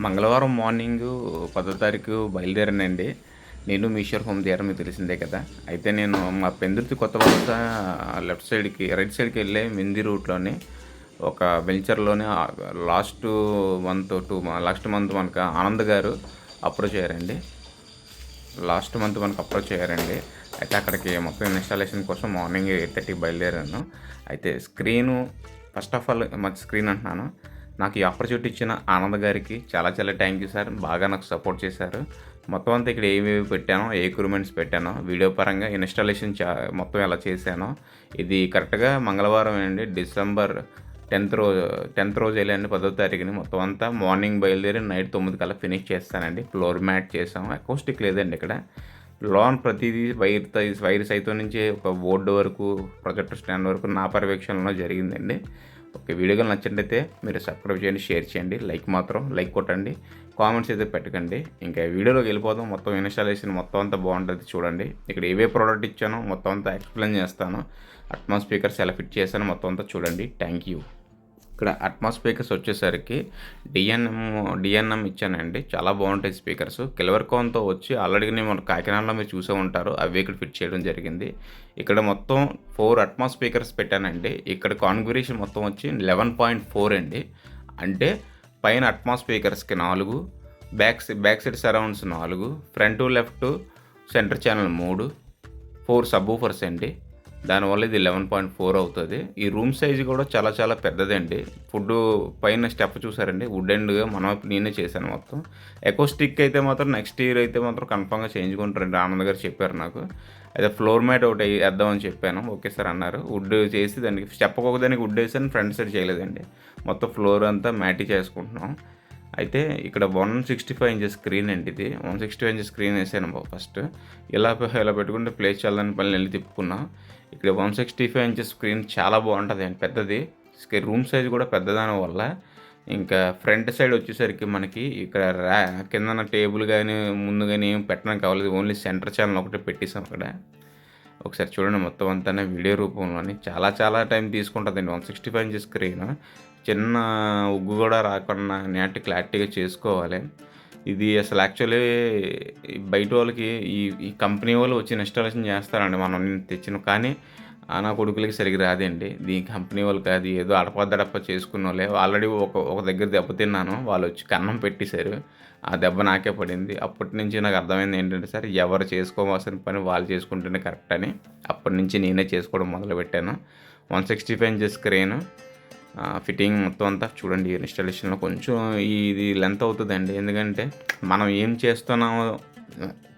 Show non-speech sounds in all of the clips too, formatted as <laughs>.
మంగళవారం మార్నింగ్ పదో తారీఖు బయలుదేరానండి. నేను మీషోర్ హోమ్ థియేటర్ మీకు తెలిసిందే కదా. అయితే నేను మా పెందుర్తి కొత్త వలస లెఫ్ట్ సైడ్కి రైట్ సైడ్కి వెళ్ళే మింది రూట్లోని ఒక వెంచర్లోనే last month to last month మనకు ఆనంద్ గారు అప్రోచ్ అయ్యారండి. లాస్ట్ మంత్ మనకు అప్రోచ్ అయ్యారండి. అయితే అక్కడికి మొత్తం ఇన్స్టాలేషన్ కోసం మార్నింగ్ ఎయిట్ థర్టీకి బయలుదేరాను. అయితే స్క్రీను ఫస్ట్ ఆఫ్ ఆల్ మంచి స్క్రీన్ అంటున్నాను. నాకు ఈ ఆపర్చునిటీ ఇచ్చిన ఆనంద్ గారికి చాలా చాలా థ్యాంక్ యూ సార్ బాగా నాకు సపోర్ట్ చేశారు. మొత్తం అంతా ఇక్కడ ఏమేమి పెట్టానో ఏ ఎక్విప్మెంట్స్ పెట్టానో వీడియో పరంగా ఇన్స్టాలేషన్ చా మొత్తం ఎలా చేశానో ఇది కరెక్ట్గా మంగళవారం అండి డిసెంబర్ టెన్త్ రోజు టెన్త్ రోజు వెళ్ళండి పదో తారీఖుని మొత్తం అంతా మార్నింగ్ బయలుదేరి నైట్ తొమ్మిది కల్లా ఫినిష్ చేస్తానండి. ఫ్లోర్ మ్యాట్ చేసాం అకౌస్టిక్ లేదండి ఇక్కడ. లోన్ ప్రతిదీ వైర్ వైర్ సైతం నుంచి ఒక బోర్డు వరకు ప్రొజెక్టర్ స్టాండ్ వరకు నా పర్యవేక్షణలో జరిగిందండి. ఓకే వీడియోగా నచ్చినట్టయితే మీరు సబ్స్క్రైబ్ చేయండి షేర్ చేయండి లైక్ మాత్రం లైక్ కొట్టండి కామెంట్స్ అయితే పెట్టకండి. ఇంకా వీడియోలోకి వెళ్ళిపోదాం. మొత్తం ఇన్స్టాలేషన్ మొత్తం అంతా బాగుంటుంది చూడండి. ఇక్కడ ఏవే ప్రోడక్ట్ ఇచ్చానో మొత్తం అంతా ఎక్స్ప్లెయిన్ చేస్తాను. అట్మాస్ఫీకర్స్ ఎలా ఫిట్ చేశాను మొత్తం అంతా చూడండి. Thank you. ఇక్కడ అట్మా స్పీకర్స్ వచ్చేసరికి డిఎన్ఎం డిఎన్ఎం ఇచ్చానండి. చాలా బాగుంటాయి స్పీకర్స్. కిలవర్కోన్తో వచ్చి ఆల్రెడీ మన కాకినాడలో మీరు చూసే ఉంటారు. అవి ఇక్కడ ఫిట్ చేయడం జరిగింది. ఇక్కడ మొత్తం ఫోర్ అట్మా స్పీకర్స్ పెట్టానండి. ఇక్కడ కాన్ఫిగరేషన్ మొత్తం వచ్చి లెవెన్ పాయింట్ ఫోర్ అండి. అంటే పైన అట్మా స్పీకర్స్కి నాలుగు బ్యాక్ బ్యాక్ సైడ్ సరౌండ్స్ నాలుగు ఫ్రంట్ లెఫ్ట్ సెంటర్ ఛానల్ మూడు ఫోర్ సబ్ ఊఫర్స్ అండి. దానివల్ల ఇది లెవెన్ పాయింట్ ఫోర్ అవుతుంది. ఈ రూమ్ సైజ్ కూడా చాలా చాలా పెద్దదండి. ఫుడ్ పైన స్టెప్ చూసారండి. వుడ్ అండ్గా మనం నేనే చేశాను మొత్తం. ఎకోస్టిక్ అయితే మాత్రం నెక్స్ట్ ఇయర్ అయితే మాత్రం కన్ఫామ్గా చేయించుకుంటారండి. ఆనంద్ గారు చెప్పారు నాకు. అయితే ఫ్లోర్ మ్యాట్ ఒకటి వేద్దామని చెప్పాను. ఓకే సార్ అన్నారు. వుడ్ చేసి దానికి స్టెప్ ఒక దానికి వుడ్ వేసాను. ఫ్రంట్ సైడ్ చేయలేదండి. మొత్తం ఫ్లోర్ అంతా మ్యాటీ చేసుకుంటున్నాం. అయితే ఇక్కడ one sixty five inches screen అండి ఇది. One sixty five inches screen వేసాను ఫస్ట్. ఇలా ఇలా పెట్టుకుంటే ప్లేస్ చేయాలని పని వెళ్ళి తిప్పుకున్నా. ఇక్కడ one sixty five inches screen చాలా బాగుంటుంది అండి పెద్దది. రూమ్ సైజ్ కూడా పెద్దదాని వల్ల. ఇంకా ఫ్రంట్ సైడ్ వచ్చేసరికి మనకి ఇక్కడ ర్యా కిందన టేబుల్ కానీ ముందు కానీ ఏం పెట్టడానికి కావాలి ఓన్లీ సెంటర్ ఛానల్ ఒకటి పెట్టేసాం అక్కడ. ఒకసారి చూడండి మొత్తం అంతా వీడియో రూపంలోని. చాలా చాలా time తీసుకుంటుందండి one sixty five inches screen. చిన్న ఉగ్గు కూడా రాకుండా నేటి క్లారిటీగా చేసుకోవాలి. ఇది అసలు యాక్చువల్లీ బయట వాళ్ళకి ఈ ఈ కంపెనీ వాళ్ళు వచ్చి ఇన్స్టాలేషన్ చేస్తారండి మనం తెచ్చిన కానీ ఆ నా కొడుకులకి సరిగ్గా రాదండి. దీని కంపెనీ వాళ్ళు కాదు ఏదో అడపదడప చేసుకున్న వాళ్ళే. ఆల్రెడీ ఒక ఒక దగ్గర దెబ్బతిన్నాను వాళ్ళు వచ్చి కన్నం పెట్టేశారు. ఆ దెబ్బ నాకే పడింది. అప్పటి నుంచి నాకు అర్థమైంది ఏంటంటే సార్ ఎవరు చేసుకోవాల్సిన పని వాళ్ళు చేసుకుంటేనే కరెక్ట్ అని. అప్పటి నుంచి నేనే చేసుకోవడం మొదలుపెట్టాను. One sixty five inches screen. Fitting మొత్తం అంతా చూడండి ఇన్స్టాలేషన్లో కొంచెం ఇది లెంత్ అవుతుందండి. ఎందుకంటే మనం ఏం చేస్తున్నామో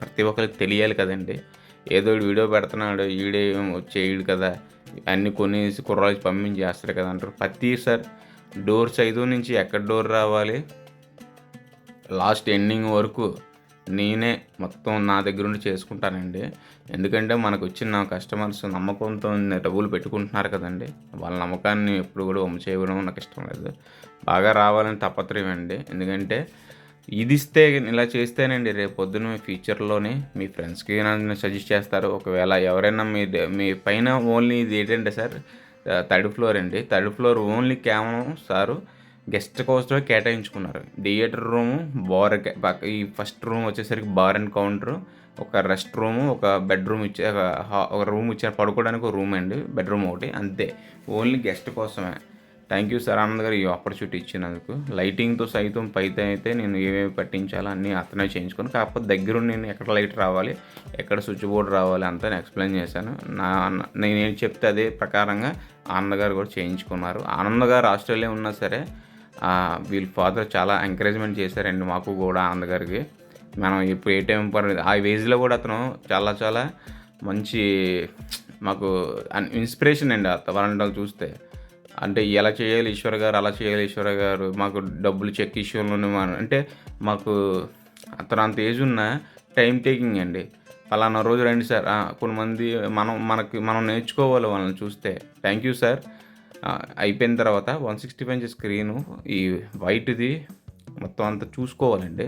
ప్రతి ఒక్కరికి తెలియాలి కదండి. ఏదో వీడియో పెడుతున్నాడు ఈడే వచ్చేయడు కదా. అన్ని కొనేసి కుర్రాలు పంపించి చేస్తారు కదా అంటారు. ప్రతిసారి డోర్ సైజు నుంచి ఎక్కడ డోర్ రావాలి? లాస్ట్ ఎండింగ్ వరకు నేనే మొత్తం నా దగ్గర నుండి చేసుకుంటానండి. ఎందుకంటే మనకు వచ్చిన కస్టమర్స్ నమ్మకంతో డబ్బులు పెట్టుకుంటున్నారు కదండి. వాళ్ళ నమ్మకాన్ని ఎప్పుడు కూడా ఉమ చేయడం నాకు ఇష్టం లేదు. బాగా రావాలని తప్పత్రయం అండి. ఎందుకంటే ఇది ఇస్తే ఇలా చేస్తేనండి రేపు పొద్దున మీ ఫ్యూచర్లోనే మీ ఫ్రెండ్స్కి నన్ను సజెస్ట్ చేస్తారు. ఒకవేళ ఎవరైనా మీ మీ పైన ఓన్లీ ఇది ఏంటంటే సార్ థర్డ్ ఫ్లోర్ అండి. థర్డ్ ఫ్లోర్ ఓన్లీ కేవలం సారు గెస్ట్ కోసమే కేటాయించుకున్నారు. థియేటర్ రూము బార్ ఈ ఫస్ట్ రూమ్ వచ్చేసరికి బార్ అండ్ కౌంటర్ ఒక రెస్ట్ రూము ఒక బెడ్రూమ్ ఇచ్చే ఒక రూమ్ ఇచ్చారు. పడుకోవడానికి ఒక రూమ్ అండి బెడ్రూమ్ ఒకటి అంతే. ఓన్లీ గెస్ట్ కోసమే. Thank you sir Anand garu ఈ ఆపర్చునిటీ ఇచ్చినందుకు. లైటింగ్తో సైతం పైతే అయితే నేను ఏమేమి పట్టించాలో అన్నీ అతనే చేయించుకుని కాకపోతే దగ్గర నేను ఎక్కడ లైట్ రావాలి ఎక్కడ స్విచ్ బోర్డ్ రావాలి అంతా నేను ఎక్స్ప్లెయిన్ చేశాను. నా నేను చెప్తే అదే ప్రకారంగా ఆనంద్ గారు కూడా చేయించుకున్నారు. ఆనంద్ గారు ఆస్ట్రేలియా ఉన్నా సరే వీళ్ళ ఫాదర్ చాలా ఎంకరేజ్మెంట్ చేశారండి మాకు కూడా ఆనంద్ గారికి మనం ఇప్పుడు ఏ టైం పర్లేదు ఆ ఏజ్లో కూడా అతను చాలా చాలా మంచి మాకు ఇన్స్పిరేషన్ అండి వాళ్ళని చూస్తే. అంటే ఎలా చేయాలి ఈశ్వర్ గారు అలా చేయాలి ఈశ్వర్ గారు మాకు డబ్బులు చెక్ ఇష్యూలోనే అంటే మాకు అతను అంత ఏజ్ ఉన్న టైం టేకింగ్ అండి. ఫలానా రోజు రండి సార్ కొంతమంది మనం మనకి మనం నేర్చుకోవాలి వాళ్ళని చూస్తే. థ్యాంక్ యూ సార్ అయిపోయిన తర్వాత వన్ సిక్స్టీ ఫైవ్ స్క్రీను ఈ వైట్ది మొత్తం అంతా చూసుకోవాలండి.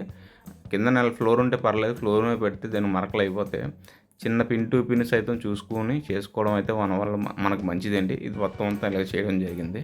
కింద నెల ఫ్లోర్ ఉంటే పర్లేదు ఫ్లోర్ మీద పెడితే దాన్ని మరకలు అయిపోతే చిన్న పిన్ టు పిన్ సైతం చూసుకొని చేసుకోవడం అయితే మన వల్ల మనకు మంచిదండి. ఇది మొత్తం అంతా ఇలా చేయడం జరిగింది.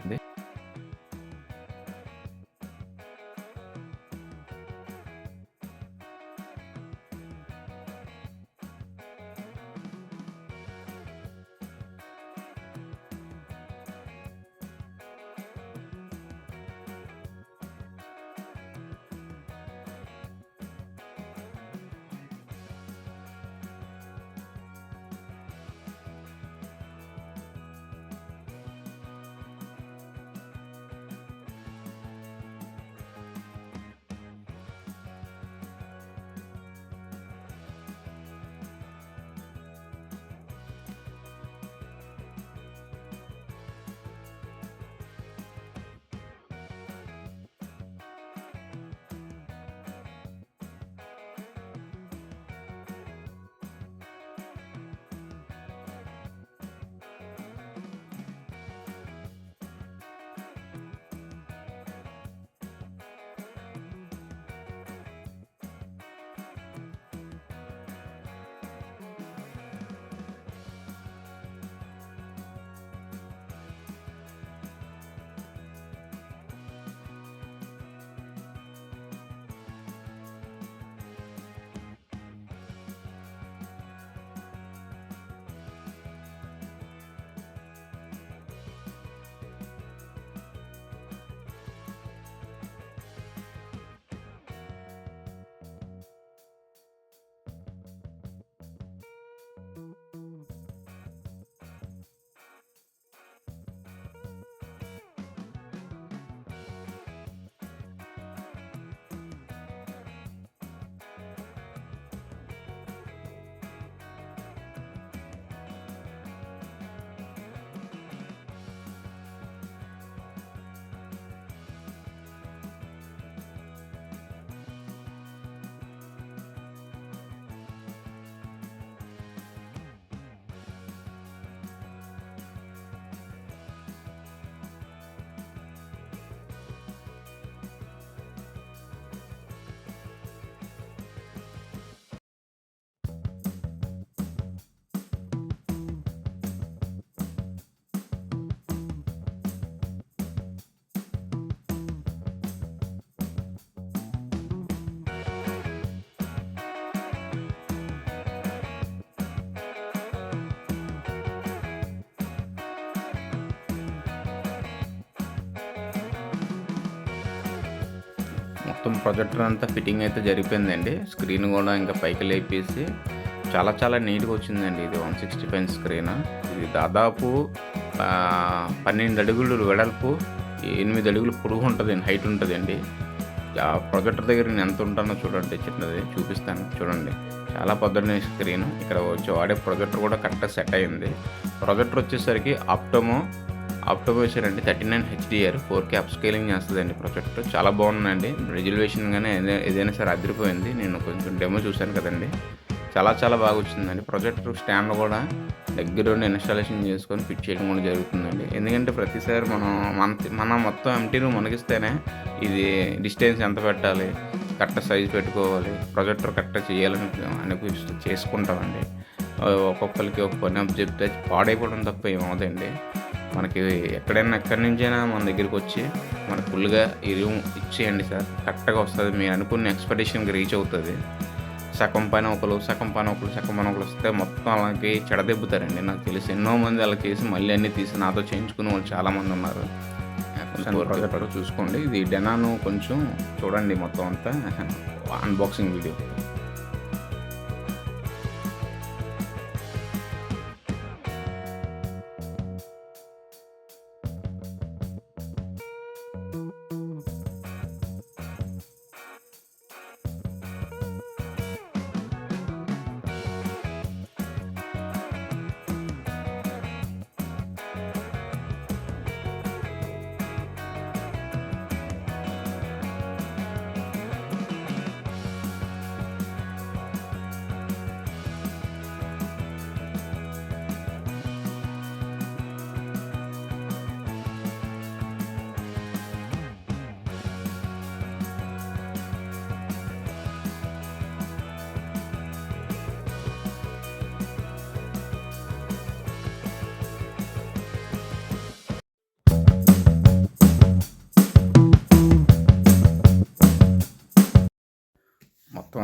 మొత్తం ప్రొజెక్టర్ అంతా ఫిట్టింగ్ అయితే జరిగిపోయిందండి. స్క్రీన్ కూడా ఇంకా పైకి లేపేసి చాలా చాలా నీట్గా వచ్చిందండి ఇది వన్ సిక్స్టీ ఫైవ్ స్క్రీన్ ఇది దాదాపు పన్నెండు అడుగులు వెడల్పు ఎనిమిది అడుగులు పొడుగు ఉంటుంది హైట్ ఉంటుందండి. ఆ ప్రొజెక్టర్ దగ్గర నేను ఎంత ఉంటానో చూడండి చిన్నది చూపిస్తాను చూడండి. చాలా పొద్దున్న స్క్రీన్ ఇక్కడ వచ్చి వాడే ప్రొజెక్టర్ కూడా కరెక్ట్గా సెట్ అయింది. ప్రొజెక్టర్ వచ్చేసరికి ఆప్టోమో ఆప్టోమో అండి thirty nine HDR four K upscaling చేస్తుందండి ప్రొజెక్ట్ చాలా బాగుందండి. రిజల్యూషన్ కానీ ఏదైనా సరే అదిరిపోయింది. నేను కొంచెం డెమో చూశాను కదండి. చాలా చాలా బాగా వచ్చిందండి. ప్రొజెక్టర్ స్టాండ్ కూడా దగ్గరుండి ఇన్స్టాలేషన్ చేసుకొని ఫిట్ చేయడం కూడా జరుగుతుందండి. ఎందుకంటే ప్రతిసారి మనం మన మన మొత్తం ఎంటీ రూమ్ మనకిస్తేనే ఇది డిస్టెన్స్ ఎంత పెట్టాలి కరెక్ట్ సైజ్ పెట్టుకోవాలి ప్రొజెక్టర్ కరెక్ట్గా చేయాలని అనిపిస్తూ చేసుకుంటామండి. ఒక్కొక్కరికి ఒక పని చెప్తే పాడైపోవడం తప్ప ఏమవుతాయండి మనకి ఎక్కడైనా ఎక్కడి నుంచైనా మన దగ్గరికి వచ్చి మనకు ఫుల్గా ఈ రూమ్ ఇచ్చేయండి సార్. కరెక్ట్గా వస్తుంది. మీరు అనుకున్న ఎక్స్పెక్టేషన్కి రీచ్ అవుతుంది. సగం పైన ఒకరు సగం పైన ఒకరు సగం పైన ఒకరు వస్తే మొత్తం అలాగే చెడదెబ్బుతారండి. నాకు తెలిసి ఎన్నో మంది అలా చేసి మళ్ళీ అన్ని తీసి నాతో చేయించుకునే వాళ్ళు చాలామంది ఉన్నారు. ప్రాజెక్ట్ చూసుకోండి. ఇది డెనాను కొంచెం చూడండి మొత్తం అంతా. <laughs> అన్బాక్సింగ్ వీడియో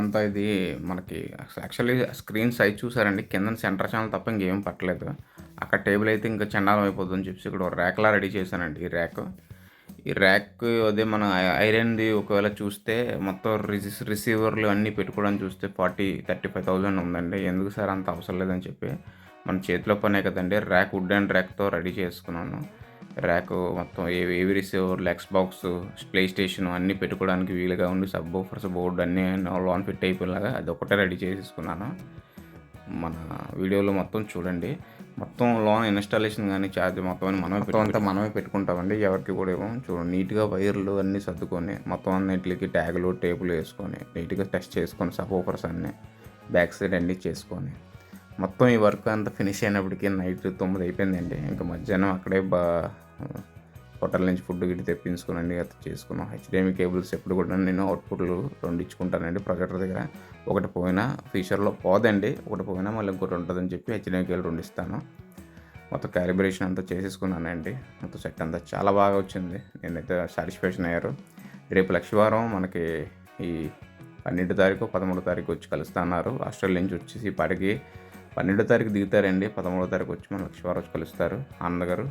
అంతా ఇది మనకి యాక్చువల్లీ స్క్రీన్ సైజ్ చూసారండి. కింద సెంటర్ ఛానల్ తప్ప ఇంకేం పట్టలేదు. అక్కడ టేబుల్ అయితే ఇంకా చండాలం అయిపోతుందని చెప్పి ఇక్కడ ఒక ర్యాక్లా రెడీ చేశానండి ఈ ర్యాక్ ఈ ర్యాక్ అదే మన ఐరన్ది ఒకవేళ చూస్తే మొత్తం రిసి రిసీవర్లు అన్నీ పెట్టుకోవడానికి చూస్తే ఫార్టీ థర్టీ ఫైవ్ థౌజండ్ ఉందండి. ఎందుకు సార్ అంత అవసరం లేదని చెప్పి మన చేతిలో పనే కదండి. ర్యాక్ వుడ్ అండ్ ర్యాక్తో రెడీ చేసుకున్నాను. ర్యాక్ మొత్తం ఏవి ఏవి రిసీవర్లు ఎక్స్ బాక్స్ ప్లే స్టేషన్ అన్నీ పెట్టుకోవడానికి వీలుగా ఉండి సబ్ బోఫర్స్ బోర్డు అన్నీ లోన్ ఫిట్ అయిపోయేలాగా అది ఒకటే రెడీ చేసేసుకున్నాను. మన వీడియోలో మొత్తం చూడండి. మొత్తం లోన్ ఇన్స్టాలేషన్ కానీ ఛార్జ్ మొత్తం అన్ని మనమే మొత్తం అంతా మనమే పెట్టుకుంటామండి. ఎవరికి కూడా ఏమో చూడండి. నీట్గా వైర్లు అన్నీ సర్దుకొని మొత్తం అన్నిటికి ట్యాగులు టేపులు వేసుకొని నీట్గా టెస్ట్ చేసుకొని సపోఫర్స్ అన్నీ బ్యాక్ సైడ్ అన్నీ చేసుకొని మొత్తం ఈ వర్క్ అంతా ఫినిష్ అయినప్పటికీ నైట్ తొమ్మిది అయిపోయిందండి. ఇంకా మధ్యాహ్నం అక్కడే బా హోటల్ నుంచి ఫుడ్ గిట్టి తెప్పించుకునండి అది చేసుకున్నాం. హెచ్డిఎంఈ కేబుల్స్ ఎప్పుడు కూడా నేను అవుట్పుట్లు రెండు ఇచ్చుకుంటానండి ప్రొజెక్టర్ దగ్గర. ఒకటి పోయినా ఫ్యూచర్లో పోదండి ఒకటి పోయినా మళ్ళీ ఇంకోటి ఉంటుందని చెప్పి హెచ్డిఎం కేబుల్ రెండు ఇస్తాను. మొత్తం క్యాలిబ్రేషన్ అంతా చేసేసుకున్నానండి. మొత్తం సెట్ అంతా చాలా బాగా వచ్చింది. నేనైతే సాటిస్ఫాక్షన్ అయ్యారు. రేపు లక్షవారం మనకి ఈ పన్నెండు తారీఖు పదమూడు తారీఖు వచ్చి కలుస్తున్నారు. ఆస్ట్రేలియా నుంచి వచ్చేసి ఈ పాటికి పన్నెండో తారీఖు దిగుతారండి. పదమూడో తారీఖు వచ్చి మన లక్షవారం వచ్చి కలుస్తారు. అన్నగారు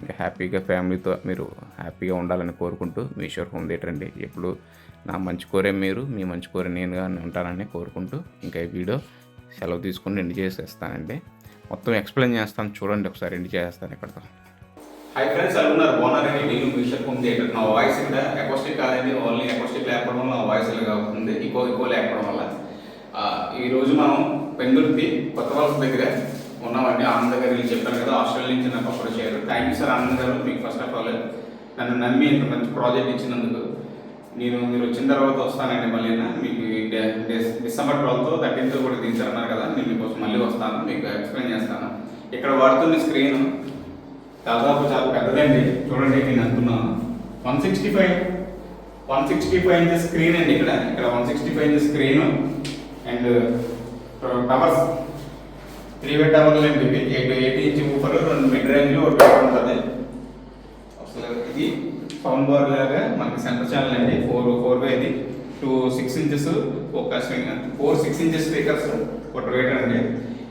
ఇంకా హ్యాపీగా ఫ్యామిలీతో మీరు హ్యాపీగా ఉండాలని కోరుకుంటూ మీ షోర్ హోమ్ థియేటర్ అండి. ఎప్పుడు నా మంచి కోరే మీరు మీ మంచి కోరే నేనుగా ఉంటానని కోరుకుంటూ ఇంకా ఈ వీడియో సెలవు తీసుకుని ఎండ్ చేసేస్తానండి. మొత్తం ఎక్స్ప్లెయిన్ చేస్తాను. చూడండి ఒకసారి ఎండ్ చేస్తాను ఇక్కడతో హై ఫ్రెండ్స్ ఎలా ఉన్నారు బాగున్నారండి నేను మిషన్ హోమ్ థియేటర్. నా వాయిస్ ఇక్కడ అకోస్టిక్ కాదండి. ఓన్లీ అకోస్టిక్ లేకపోవడం వల్ల నా వాయిస్ ఇలాగా అవుతుంది ఇంకో ఇంకో లేకపోవడం వల్ల. ఈరోజు మనం పెందుర్తి కొత్త వలస దగ్గరే ఉన్నామండి. ఆనంద్ గారు వీళ్ళు చెప్పాను కదా ఆస్ట్రేలియా నుంచి నాకు అప్రోచ్ అయ్యారు థ్యాంక్ యూ సార్ ఆనంద్ గారు మీకు ఫస్ట్ ఆఫ్ ఆల్ నన్ను నమ్మి ఇంత మంచి ప్రాజెక్ట్ ఇచ్చినందుకు. నేను మీరు వచ్చిన తర్వాత వస్తానండి మళ్ళీ మీకు డిసెంబర్ ట్వెల్త్ థర్టీన్త్ కూడా తీసారన్నారు కదా నేను మీకోసం మళ్ళీ వస్తాను మీకు ఎక్స్ప్లెయిన్ చేస్తాను. ఇక్కడ వాడుతున్న స్క్రీన్ దాదాపు చాలా పెద్దదండి. చూడండి నేను అంటున్నాను one sixty five one sixty five inches screen అండి ఇక్కడ. ఇక్కడ one sixty five inches screen and towers three way టవర్లు అండి ఎయిట్ ఎయిటీ ఇంచ్ ఊపర్ రెండు మిడ్ రేంజ్ ఒకటి పెద్ద ఉంటుంది. అసలు ఇది. సౌండ్ బార్ లాగా మనకి సెంటర్ ఛానల్ అండి. ఫోర్ ఫోర్ వే ఇది టూ సిక్స్ ఇంచెస్ ఒక ఫోర్ సిక్స్ ఇంచెస్ స్పీకర్స్ ఒక రేట్ అండి.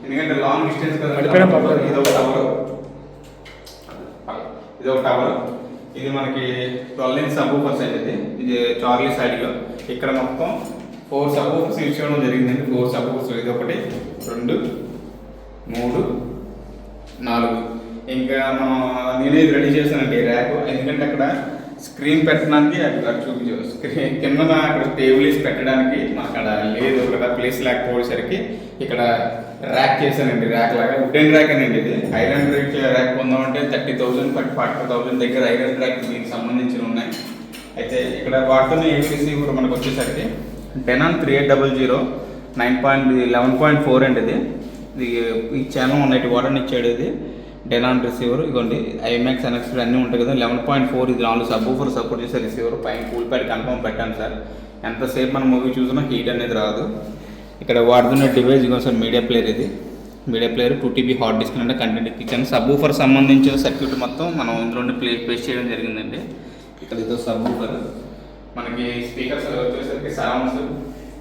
ఎందుకంటే లాంగ్ డిస్టెన్స్ కదా. ఇది ఒక టవర్ ఇది ఒక టవర్ ఇది మనకి ట్వెల్వ్ ఇంచ్ సబ్ అండి ఇది. ఇది చార్లీ సైడ్లో ఇక్కడ మొత్తం ఫోర్ సబ్ ఊఫర్స్ యూజ్ చేయడం జరిగిందండి. ఫోర్ సబ్ ఇది ఒకటి రెండు మూడు నాలుగు. ఇంకా మనం నేనే రెడీ చేశానండి ర్యాక్ ఎందుకంటే అక్కడ స్క్రీన్ పెట్టడానికి అక్కడ చూపించు స్క్రీన్ కింద అక్కడ టేబుల్ వేసి పెట్టడానికి మాకు అక్కడ లేదు. అక్కడ ప్లేస్ లేకపోయేసరికి ఇక్కడ ర్యాక్ చేశానండి. ర్యాక్ లాగా వుడెన్ ర్యాక్ అండి ఇది. Iron rack rack పొందామంటే thirty thousand forty forty thousand దగ్గర ఐరన్ ర్యాక్ దీనికి సంబంధించిన ఉన్నాయి. అయితే ఇక్కడ వాడుతున్న ఏపీసీ కూడా మనకు వచ్చేసరికి Denon three eight double zero nine point eleven point four అండి ఇది. ఇది ఈ ఛానల్ ఉన్నాయి వాటర్ ఇచ్చాడు ఇది. డెనాన్ రిసీవర్ ఇదిగోండి ఐమాక్స్ ఎన్ఎక్స్ అన్నీ ఉంటాయి కదా. లెవెన్ పాయింట్ ఫోర్ ఇది నాలుగు సబ్ ఫోర్ సపోర్ట్ చేసే రిసీవర్ పైన కూల్ ప్యాడ్ కన్ఫర్మ్ పెట్టాను సార్. ఎంతసేపు మనం మూవీ చూసినా హీట్ అనేది రాదు. ఇక్కడ వాడుతున్న డివైస్ ఇదిగో సార్ మీడియా ప్లేయర్ ఇది. Media player two TB hard disk అంటే కంటెంట్ ఇచ్చాను. సబ్ ఊఫర్ సంబంధించిన సర్క్యూట్ మొత్తం మనం ఇందులో ప్లే ప్లేస్ చేయడం జరిగిందండి. ఇక్కడ ఇదో సబ్ ఊఫర్ మనకి స్పీకర్స్ వచ్చేసరికి సరౌండ్స్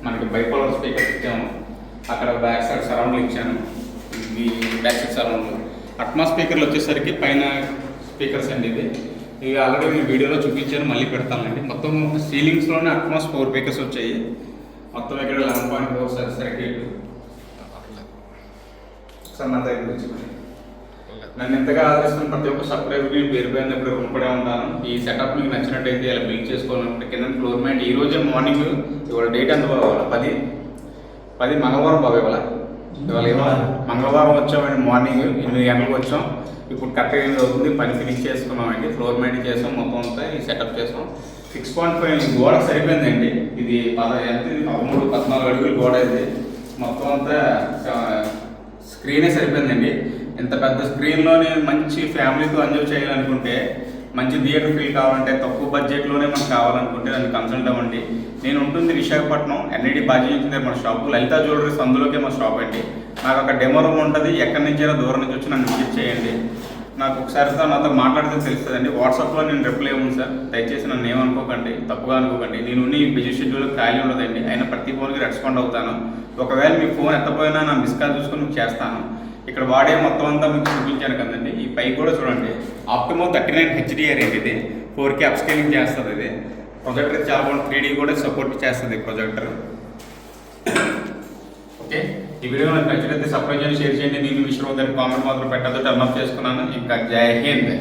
మనకి బైపోలర్ స్పీకర్స్ ఇచ్చాము అక్కడ బ్యాక్ సైడ్ సరౌండ్ ఇచ్చాను. ఇది బ్యాక్ సైడ్ సరౌండ్ అట్మా స్పీకర్లు వచ్చేసరికి పైన స్పీకర్స్ అండి ఇది ఇవి ఆల్రెడీ మీ వీడియోలో చూపించాను మళ్ళీ పెడతానండి. మొత్తం సీలింగ్స్లోనే అట్మాస్ ఫోర్ స్పీకర్స్ వచ్చాయి. మొత్తం ఇక్కడ eleven point four sir circuit sir నా దగ్గర నన్ను ఎంతగా ఆదరిస్తున్న ప్రతి ఒక్క సబ్స్క్రైబర్కి పేరు పైన ఇప్పుడు రుణపడే ఉంటాను. ఈ సెటప్ మీకు నచ్చినట్టయితే ఇలా బిల్డ్ చేసుకోవాలంటే కింద ఫ్లోర్ మ్యాట్ ఈ రోజే మార్నింగ్ ఇవాళ డేట్ ఎంత బాగా పది? పది మంగళవారం బాబు ఇవాళ. ఇవాళ ఇవాళ మంగళవారం వచ్చామండి మార్నింగ్ ఎనిమిది గంటలకు వచ్చాం. ఇప్పుడు కరెక్ట్గా ఎనిమిది అవుతుంది. పని ఫినిష్ చేసుకున్నామండి. ఫ్లోర్ మ్యాట్ చేసాం. మొత్తం అంతా ఈ సెటప్ చేసాం. సిక్స్ పాయింట్ ఫైవ్ గోడ సరిపోయిందండి. ఇది పద ఎంత ఇది? పదమూడు పద్నాలుగు అడుగులు గోడ ఇది. మొత్తం అంతా స్క్రీనే సరిపోయిందండి. ఇంత పెద్ద స్క్రీన్లోనే మంచి ఫ్యామిలీతో ఎంజాయ్ చేయాలనుకుంటే మంచి థియేటర్ ఫీల్ కావాలంటే తక్కువ బడ్జెట్లోనే మనకు కావాలనుకుంటే నన్ను కన్సల్ట్ అవ్వండి. నేను ఉంటుంది విశాఖపట్నం ఎన్ఐడి బాజీ నుంచి మన షాపు. లలిత జ్యువెలరీస్ అందులోకే మా షాప్ అండి. నాకు ఒక డెమో రూమ్ ఉంటుంది ఎక్కడి నుంచైనా దూరం నుంచి వచ్చి నన్ను విజిట్ చేయండి. నాకు ఒకసారి సార్ నాతో మాట్లాడితే తెలుస్తుందండి. వాట్సాప్లో నేను రిప్లై ఇవ్వను సార్. దయచేసి నన్ను ఏమనుకోకండి తప్పుగా అనుకోకండి. నేను ఈ బిజీ షెడ్యూల్ ఖాళీ ఉండదండి. అయినా ప్రతి ఫోన్కి రెస్పాండ్ అవుతాను. ఒకవేళ మీ ఫోన్ ఎత్తపోయినా నా మిస్ కాల్ చూసుకొని చేస్తాను. ఇక్కడ వాడే మొత్తం అంతా మీకు చూపించాను కదండి. ఈ పై కూడా చూడండి. ఆప్టిమో థర్టీ నైన్ హెచ్డిఆర్ ఇది. ఫోర్ కే అప్స్కేలింగ్ చేస్తుంది ఇది. ప్రొజెక్టర్ చాలా బాగుంది. త్రీ కూడా సపోర్ట్ చేస్తుంది ప్రొజెక్టర్. ఓకే? ఈ వీడియో నాకు నచ్చినట్లయితే సబ్స్క్రైబ్ చేయండి షేర్ చేయండి. నేను విషయం కామెంట్ మాత్రం పెట్టద్దు టర్న్ ఆఫ్ చేసుకున్నాను. ఇంకా జై హింద్.